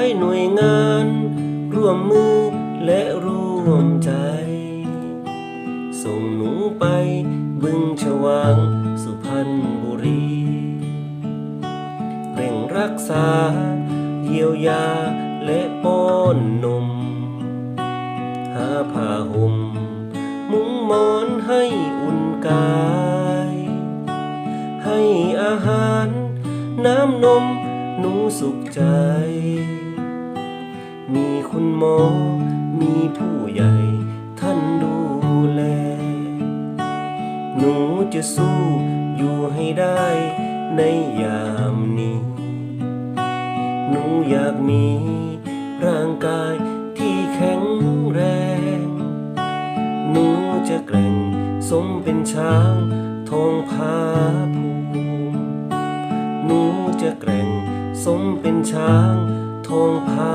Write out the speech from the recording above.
ให้หน่วยงาน ร่วมมือและร่วมใจ ส่งหนูไปบึงฉวางสุพรรณบุรี เร่งรักษา เยียวยาและป้อนนม หาผ้าห่ม มุ้งมอนให้อุ่นกาย ให้อาหาร น้ำนมหนูสุขใจ มีคุณหมอ มีผู้ใหญ่ท่านดูแล หนูจะสู้อยู่ให้ได้ในยามนี้ หนูอยากมีร่างกายที่แข็งแรง หนูจะแกร่งสมเป็นช้างทองผาภูมิหนูจะแกร่งสมเป็นช้างทองผา